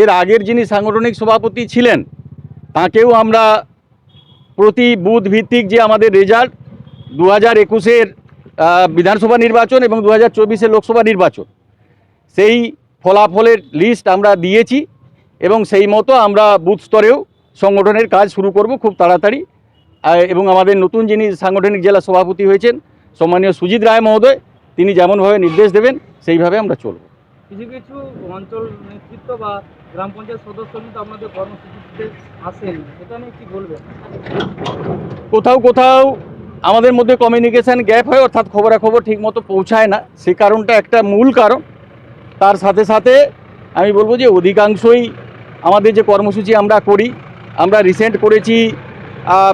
এর আগের যিনি সাংগঠনিক সভাপতি ছিলেন, তাকেও আমরা প্রতি বুথ ভিত্তিক যে আমাদের রেজাল্ট দু হাজার একুশের বিধানসভা নির্বাচন এবং দু হাজার চব্বিশের লোকসভা নির্বাচন, সেই ফলাফলের লিস্ট আমরা দিয়েছি এবং সেই মতো আমরা বুথ স্তরেও সংগঠনের কাজ শুরু করব খুব তাড়াতাড়ি। এবং আমাদের নতুন যিনি সাংগঠনিক জেলা সভাপতি হয়েছেন, সম্মানীয় সুজিত রায় মহোদয়, তিনি যেমনভাবে নির্দেশ দেবেন, সেইভাবে আমরা চলব। কিছু কিছু অঞ্চল নেতৃত্ব বা গ্রাম পঞ্চায়েত সদস্য কিন্তু আপনাদের কর্মসূচিতে আসেন এটা নিয়ে কি বলবেন? কোথাও কোথাও আমাদের মধ্যে কমিউনিকেশন গ্যাপ হয়, অর্থাৎ খবরাখবর ঠিকমতো পৌঁছায় না। সে কারণটা একটা মূল কারণ। তার সাথে সাথে আমি বলব যে অধিকাংশই আমাদের যে কর্মসূচি আমরা করি, আমরা রিসেন্ট করেছি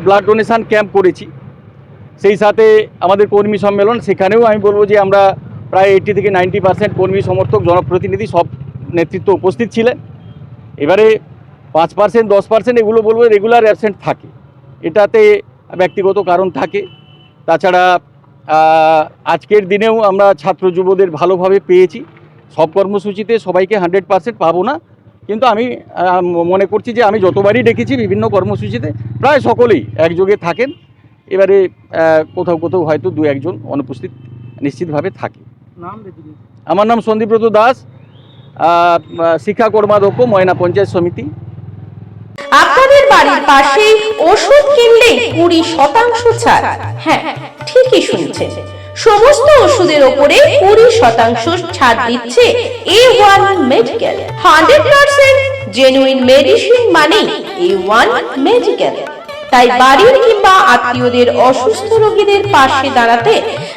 ব্লাড ডোনেশন ক্যাম্প করেছি। সেই সাথে আমাদের কর্মী সম্মেলন, সেখানেও আমি বলব যে আমরা প্রায় এইটি থেকে নাইনটি পার্সেন্ট কর্মী, সমর্থক, জনপ্রতিনিধি সব নেতৃত্ব উপস্থিত ছিলেন। এবারে পাঁচ পার্সেন্ট দশ পার্সেন্ট এগুলো বলব রেগুলার অ্যাবসেন্ট থাকে। এটাতে ব্যক্তিগত কারণ থাকে। তাছাড়া আজকের দিনেও আমরা ছাত্র যুবদের ভালোভাবে পেয়েছি। সব কর্মসূচিতে সবাইকে হান্ড্রেড পার্সেন্ট পাবো না। কিন্তু আমি মনে করছি যে আমি যতবারই ডেকেছি বিভিন্ন কর্মসূচিতে প্রায় সকলেই একযোগে থাকেন। এবারে কোথাও কোথাও হয়তো দু একজন অনুপস্থিত নিশ্চিতভাবে থাকে। আমার নাম সন্দীপ্রত দাস শিক্ষা কর্মাধ্যক্ষ ময়না পঞ্চায়েত সমিতি। আপনাদের বাড়ির পাশেই ওষুধ কিনলে কুড়ি শতাংশ ছাড়। হ্যাঁ ঠিকই শুনছেন। সমস্ত ওষুধের ওপরে কুড়ি শতাংশ ছাড় দিচ্ছে A one medical hundred percent genuine medicine মানে এ ওয়ান মেডিকেল তাই বাড়ির কিংবা আত্মীয়দের অসুস্থ রোগীদের পাশে দাঁড়াতে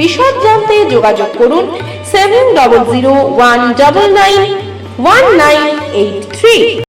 বিশদ জানতে যোগাযোগ করুন seven double zero one double nine one nine eight three